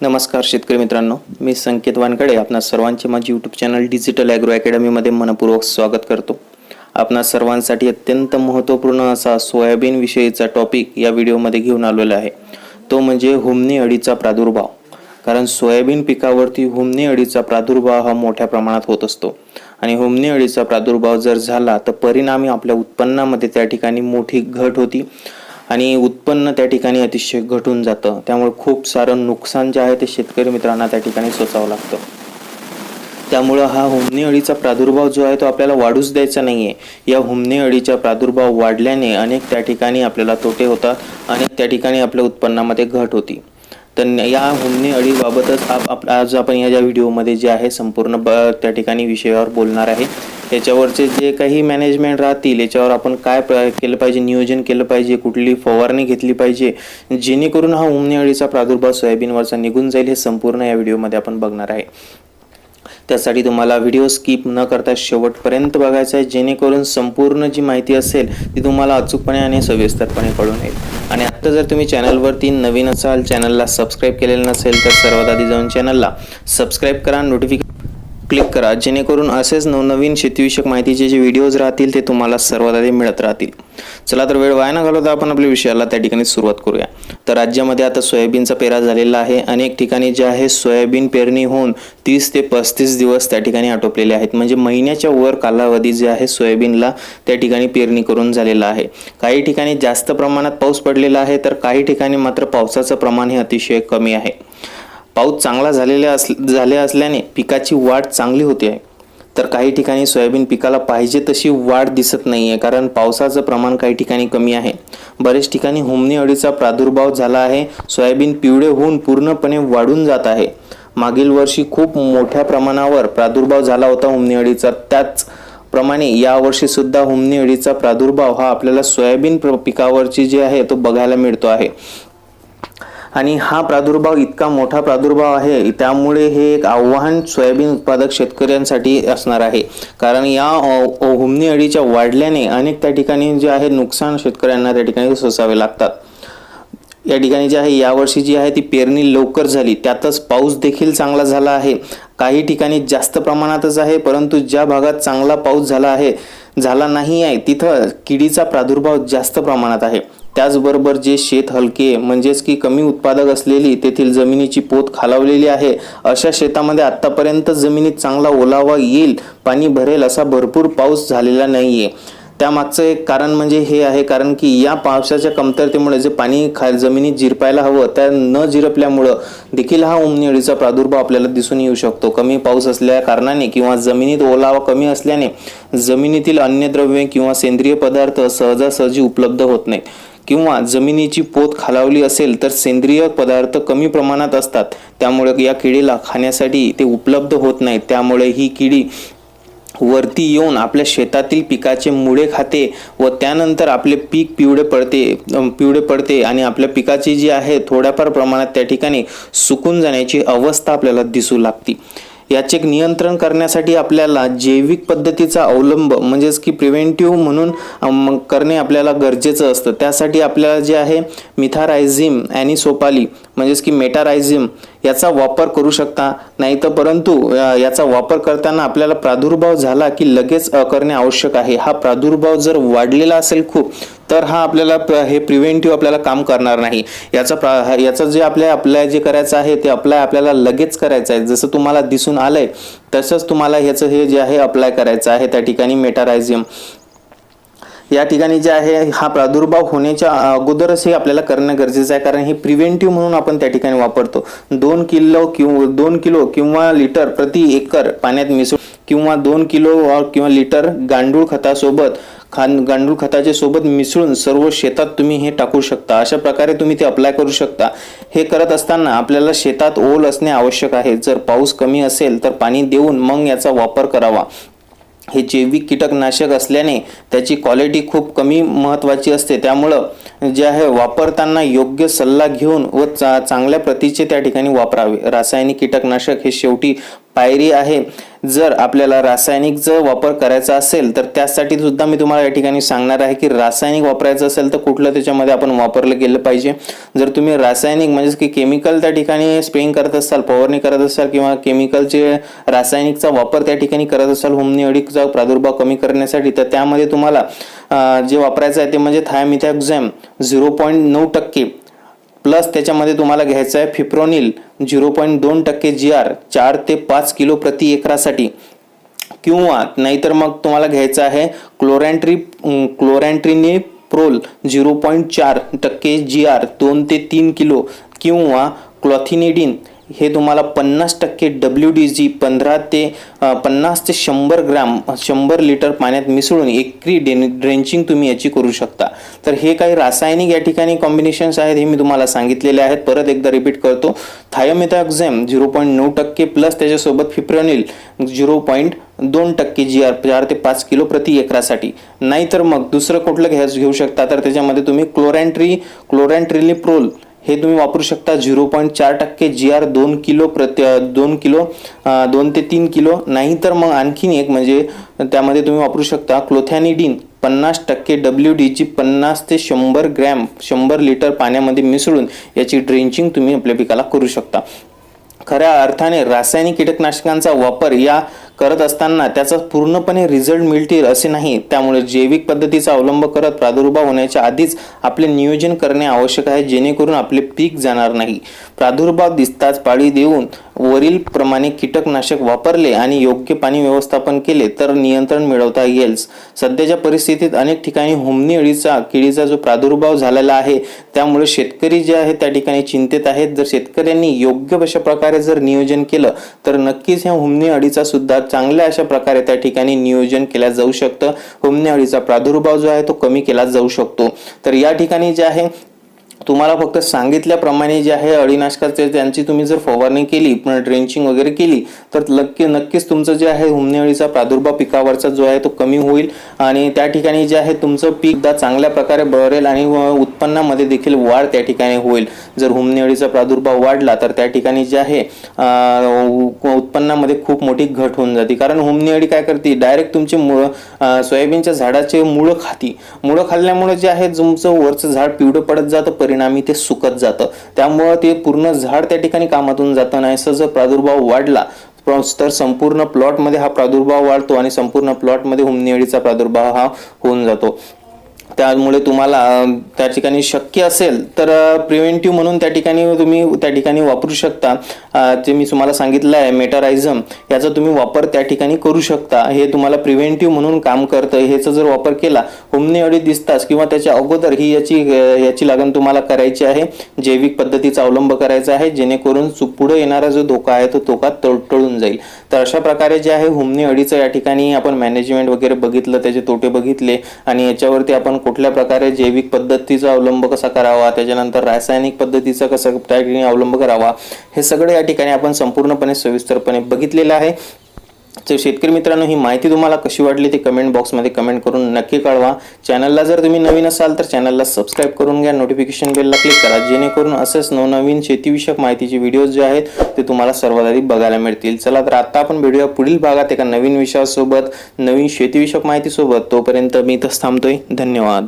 नमस्कार शेतकरी मित्रांनो मी संकेत वानकडे आपणा सर्वांचे माझे यूट्यूब चॅनल डिजिटल ॲग्रो अकॅडमीमध्ये मनपूर्वक स्वागत करतो. आपणा सर्वांसाठी अत्यंत महत्त्वपूर्ण असा सोयाबीन विषयीचा टॉपिक या व्हिडिओमध्ये घेऊन आलेला आहे. तो म्हणजे हुमनी अळीचा प्रादुर्भाव. कारण सोयाबीन पिकावरती हुमनी अळीचा प्रादुर्भाव हा मोठ्या प्रमाणात होत असतो. आणि होमनी अळीचा प्रादुर्भाव जर झाला तर परिणामी आपल्या उत्पन्नामध्ये त्या ठिकाणी मोठी घट होती आणि उत्पन्न त्या ठिकाणी अतिशय घटून जातं. त्यामुळे खूप सारं नुकसान जे आहे ते शेतकरी मित्रांना त्या ठिकाणी सोसावं लागतं. त्यामुळं हा हुमणी अळीचा प्रादुर्भाव जो आहे तो आपल्याला वाढूच द्यायचा नाही आहे या हुमणी अळीचा प्रादुर्भाव वाढल्याने अनेक त्या ठिकाणी आपल्याला तोटे होतात अनेक त्या ठिकाणी आपल्या उत्पन्नामध्ये घट होती. तर या हुमणी अळीबाबतच आप आप- आज आपण या ज्या व्हिडिओमध्ये जे आहे संपूर्ण ब त्या ठिकाणी विषयावर बोलणार आहे. याच्यावरचे जे काही मॅनेजमेंट राहतील याच्यावर आपण काय प्र केलं पाहिजे नियोजन केलं पाहिजे कुठली फवारणी घेतली पाहिजे जेणेकरून हा हुमणी अळीचा प्रादुर्भाव सोयाबीनवरचा निघून जाईल हे संपूर्ण या व्हिडिओमध्ये आपण बघणार आहे. त्यासाठी तुम्हाला व्हिडिओ स्किप न करता शेवटपर्यंत बघायचा आहे. जेणेकरून संपूर्ण जी माहिती असेल ती तुम्हाला अचूकपणे आणि सविस्तरपणे कळून येईल. आणि आत्ता जर तुम्ही चॅनलवरती नवीन असाल चॅनलला सबस्क्राईब केलेलं नसेल तर सर्वात आधी जाऊन चॅनलला सबस्क्राईब करा. नोटिफिकेशन क्लिक करा जेणेकरून असेच नवनवीन शेतीविषयक माहितीचे जे व्हिडिओज राहतील ते तुम्हाला सर्वात आधी मिळत राहतील. चला तर वेळ वाया न घालवता आपण आपल्या विषयाला त्या ठिकाणी सुरुवात करूया. तर राज्यामध्ये आता सोयाबीनचा पेरा झालेला आहे. अनेक ठिकाणी जे आहे सोयाबीन पेरणी होऊन तीस ते पस्तीस दिवस त्या ठिकाणी आटोपलेले आहेत. म्हणजे महिन्याच्या वर कालावधी जे आहे सोयाबीनला त्या ठिकाणी पेरणी करून झालेला आहे. काही ठिकाणी जास्त प्रमाणात पाऊस पडलेला आहे तर काही ठिकाणी मात्र पावसाचं प्रमाण हे अतिशय कमी आहे. पाऊस चांगला झालेला अस झाले असल्याने पिकाची वाढ चांगली होते. आहे तर काही ठिकाणी सोयाबीन पिकाला पाहिजे तशी वाढ दिसत नाही आहे कारण पावसाचं प्रमाण काही ठिकाणी कमी आहे. बरेच ठिकाणी हुमणी अळीचा प्रादुर्भाव झाला आहे. सोयाबीन पिवळे होऊन पूर्णपणे वाढून जात आहे. मागील वर्षी खूप मोठ्या प्रमाणावर प्रादुर्भाव झाला होता हुमणी अळीचा. त्याच प्रमाणे यावर्षी सुद्धा हुमणी अळीचा प्रादुर्भाव हा आपल्याला सोयाबीन पिकावरची जे आहे तो बघायला मिळतो आहे. आणि हा प्रादुर्भाव इतका मोठा प्रादुर्भाव आहे त्यामुळे हे एक आव्हान सोयाबीन उत्पादक शेतकऱ्यांसाठी असणार आहे. कारण या अ, अडीच्या हुमणी अळीच्या वाढल्याने अनेक त्या ठिकाणी जे आहे नुकसान शेतकऱ्यांना त्या ठिकाणी सोसावे लागतात. या ठिकाणी जे आहे यावर्षी जी आहे ती पेरणी लवकर झाली. त्यातच पाऊस देखील चांगला झाला आहे. काही ठिकाणी जास्त प्रमाणातच आहे परंतु ज्या भागात चांगला पाऊस झाला आहे झाला नाही आहे तिथं किडीचा प्रादुर्भाव जास्त प्रमाणात आहे. त्याचबरोबर जे शेत हलके म्हणजेच की कमी उत्पादक असलेली तेथील जमिनीची पोत खालावलेली आहे अशा शेतामध्ये आत्तापर्यंत जमिनीत चांगला ओलावा येईल पाणी भरेल असा भरपूर पाऊस झालेला नाहीये. त्यामागचं एक कारण म्हणजे हे आहे कारण की या पावसाच्या कमतरतेमुळे जे पाणी खा जमिनीत जिरपायला हवं त्या न जिरपल्यामुळं देखील हा उमनिळीचा प्रादुर्भाव आपल्याला दिसून येऊ शकतो. कमी पाऊस असल्या कारणाने किंवा जमिनीत ओलावा कमी असल्याने जमिनीतील अन्नद्रव्ये किंवा सेंद्रिय पदार्थ सहजासहजी उपलब्ध होत नाहीत. किंवा जमिनीची पोत खालावली असेल तर सेंद्रिय पदार्थ कमी प्रमाणात असतात. त्यामुळे या किडीला खाण्यासाठी ते उपलब्ध होत नाहीत त्यामुळे ही किडी वरती येऊन आपल्या शेतातील पिकाचे मुळे खाते व त्यानंतर आपले पीक पिवळे पडते पिवळे पडते आणि आपल्या पिकाची जी आहे थोड्याफार प्रमाणात त्या ठिकाणी सुकून जाण्याची अवस्था आपल्याला दिसू लागते. याचे एक नियंत्रण करण्यासाठी आपल्याला जैविक पद्धतीचा अवलंब म्हणजेच की प्रिव्हेंटिव्ह म्हणून करणे आपल्याला गरजेचं असतं. त्यासाठी आपल्याला जे आहे मिथारायझिम ॲनिसोपाली म्हणजेच की मेटारायझिम याचा वापर करू शकता. नाही तर परंतु याचा वापर करताना आपल्याला प्रादुर्भाव झाला की लगेच करणे आवश्यक आहे. हा प्रादुर्भाव जर वाढलेला असेल खूप तर हा आपल्याला हे प्रिव्हेंटिव्ह आपल्याला काम करणार नाही. याचा प्रा याचं जे आपल्या अप्लाय जे करायचं आहे ते अप्लाय आपल्याला लगेच करायचं आहे. जसं तुम्हाला दिसून आलंय तसंच तुम्हाला ह्याचं हे जे आहे अप्लाय करायचं आहे त्या ठिकाणी मेटारायझियम या ठिकाणी जे आहे हा प्रादुर्भाव होण्याच्या अगोदरच हे आपल्याला करणं गरजेचं आहे. कारण हे प्रिव्हेंटिव्ह म्हणून आपण त्या ठिकाणी वापरतो. दोन किलो किंवा दोन किलो किंवा लिटर प्रति एकर पाण्यात मिसळून किंवा दोन किलो किंवा लिटर गांडूळ खतासोबत खान गांडूळ खताच्या सोबत मिसळून सर्व शेतात तुम्ही हे टाकू शकता. अशा प्रकारे तुम्ही ते अप्लाय करू शकता. हे करत असताना आपल्याला शेतात ओल असणे आवश्यक आहे. जर पाऊस कमी असेल तर पाणी देऊन मग याचा वापर करावा. हे जैविक कीटकनाशक असल्याने त्याची क्वालिटी खूप कमी महत्त्वाची असते. त्यामुळं जे आहे वापरताना योग्य सल्ला घेऊन व चा चांगल्या प्रतीचे त्या ठिकाणी वापरावे. रासायनिक कीटकनाशक हे शेवटी पायरी आहे. जर आपल्याला रासायनिकचा वापर करायचा असेल तर त्यासाठी सुद्धा मी तुम्हाला या ठिकाणी सांगणार आहे की रासायनिक वापरायचं असेल तर कुठलं त्याच्यामध्ये आपण वापरलं गेलं पाहिजे. जर तुम्ही रासायनिक म्हणजेच की केमिकल त्या ठिकाणी स्प्रेइंग करत असाल फवारणी करत असाल किंवा केमिकलचे रासायनिकचा वापर त्या ठिकाणी करत असाल होमनिओडिकचा प्रादुर्भाव कमी करण्यासाठी तर त्यामध्ये तुम्हाला जे वापरायचं आहे ते म्हणजे थायमिथॅक्झॅम झिरो पॉईंट नऊ टक्के. प्लस त्याच्यामध्ये तुम्हाला घ्यायचं आहे फिप्रोनिल झिरो पॉईंट दोन टक्के जी आर चार ते पाच किलो प्रति एकरासाठी. किंवा नाहीतर मग तुम्हाला घ्यायचं आहे क्लोरॅन्ट्री क्लोरॅन्ट्रीने प्रोल झिरो पॉईंट चार टक्के जी आर दोन ते तीन किलो. किंवा क्लॉथिनेडिन हे तुम्हाला पन्नास टक्के डब्ल्यू डी जी पंधरा ते पन्नास ते शंभर ग्राम शंभर लिटर पाण्यात मिसळून एकरी डेन ड्रेंचिंग तुम्ही याची करू शकता. तर हे काही रासायनिक या ठिकाणी कॉम्बिनेशन्स आहेत हे मी तुम्हाला सांगितलेले आहेत. परत एकदा रिपीट करतो. थायोमिथॅक्झेम झिरो पॉईंट नऊ टक्के प्लस त्याच्यासोबत फिप्रोनिल झिरो पॉईंट दोन टक्के जी आर चार ते पाच किलो प्रति एकरासाठी. नाहीतर मग दुसरं कुठलं घ्या घेऊ शकता. तर त्याच्यामध्ये तुम्ही क्लोरॅन्ट्री क्लोरॅन्ट्रिलिप्रोल हे तुम्ही वापरू शकता झिरो पॉईंट चार टक्के जी आर दोन किलो प्रति दोन किलो दोन ते तीन किलो. नाही तर मग आणखीन एक म्हणजे त्यामध्ये तुम्ही वापरू शकता क्लोथॅनिडिन पन्नास टक्के डब्ल्यू डीची पन्नास ते शंभर ग्रॅम शंभर लिटर पाण्यामध्ये मिसळून याची ड्रेंचिंग तुम्ही आपल्या पिकाला करू शकता. खऱ्या अर्थाने रासायनिक कीटकनाशकांचा वापर या करत असताना त्याचा पूर्णपणे रिझल्ट मिळतील असे नाही. त्यामुळे जैविक पद्धतीचा अवलंब करत प्रादुर्भाव होण्याच्या आधीच आपले नियोजन करणे आवश्यक आहे जेणेकरून आपले पीक जाणार नाही. प्रादुर्भाव दिसताच पाळी देऊन वरील प्रमाणे कीटकनाशक वापरले आणि योग्य पाणी व्यवस्थापन केले तर नियंत्रण मिळवता येईल. सध्याच्या परिस्थितीत अनेक ठिकाणी हुमणी अळीचा किडीचा जो प्रादुर्भाव झालेला आहे त्यामुळे शेतकरी जे आहेत त्या ठिकाणी चिंतेत आहेत. जर शेतकऱ्यांनी योग्य अशा प्रकारे जर नियोजन केलं तर नक्कीच ह्या होमनी अळीचा सुद्धा चांगल्या अशा प्रकारे त्या ठिकाणी नियोजन केल्या जाऊ शकतं. होमनी अळीचा प्रादुर्भाव जो आहे तो कमी केला जाऊ शकतो. तर या ठिकाणी जे आहे तुम्हाला फक्त सांगितल्याप्रमाणे जे आहे अळीनाशकाचे त्यांची तुम्ही जर फवारणी केली ड्रेंचिंग वगैरे केली तर नक्की नक्कीच तुमचं जे आहे हुमनेअळीचा प्रादुर्भाव पिकावरचा जो आहे तो कमी होईल आणि त्या ठिकाणी जे आहे तुमचं पीकदा चांगल्या प्रकारे बळेल आणि उत्पन्नामध्ये देखील वाढ त्या ठिकाणी होईल. जर हुमनेअळीचा प्रादुर्भाव वाढला तर त्या ठिकाणी जे आहे उ- उत्पन्नामध्ये खूप मोठी घट होऊन जाते. कारण हुमनेअळी काय करते? डायरेक्ट तुमचे मुळं सोयाबीनच्या झाडाचे मुळं खाती. मुळं खाल्ल्यामुळे जे आहे तुमचं वरचं झाड पिवळं पडत जातं परिणामी ते सुकत जातं. त्यामुळं ते पूर्ण झाड त्या ठिकाणी कामातून जातं नाही असं जर प्रादुर्भाव वाढला तर संपूर्ण प्लॉटमध्ये हा प्रादुर्भाव वाढतो आणि संपूर्ण प्लॉटमध्ये हुमणी प्रादुर्भाव हा होऊन जातो. त्यामुळे तुम्हाला त्या ठिकाणी शक्य असेल तर प्रिव्हेंटिव्ह म्हणून त्या ठिकाणी तुम्ही त्या ठिकाणी वापरू शकता. जे मी तुम्हाला सांगितलं आहे मेटारायझम याचा तुम्ही वापर त्या ठिकाणी करू शकता. हे तुम्हाला प्रिव्हेंटिव्ह म्हणून काम करतं. ह्याचा जर वापर केला होमने अळी दिसताच किंवा त्याच्या अगोदर ही याची याची लागण तुम्हाला करायची आहे. जैविक पद्धतीचा अवलंब करायचा आहे जेणेकरून पुढे येणारा जो धोका आहे तो धोका तळ टळून जाईल. तर अशा प्रकारे जे आहे हुमनी अळीचं या ठिकाणी आपण मॅनेजमेंट वगैरे बघितलं त्याचे तोटे बघितले आणि याच्यावरती आपण कुठल्या प्रकारे जैविक पद्धतीचा अवलंब कसा करावा त्याच्यानंतर रासायनिक पद्धतीचा कसा त्या ठिकाणी अवलंब करावा हे सगळं या ठिकाणी आपण संपूर्णपणे सविस्तरपणे बघितलेलं आहे. तर शेतकरी मित्रांनो ही माहिती तुम्हाला कशी वाटली ते कमेंट बॉक्समध्ये कमेंट करून नक्की कळवा. चॅनलला जर तुम्ही नवीन असाल तर चॅनलला सबस्क्राईब करून घ्या. नोटिफिकेशन बेलला क्लिक करा जेणेकरून असंच नवनवीन शेतीविषयक माहितीचे व्हिडिओज जे आहेत ते तुम्हाला सर्वात आधी बघायला मिळतील. चला तर आता आपण व्हिडिओ पुढील भागात एका नवीन विषयासोबत नवीन शेतीविषयक माहितीसोबत. तोपर्यंत मी इथंच थांबतोय. धन्यवाद.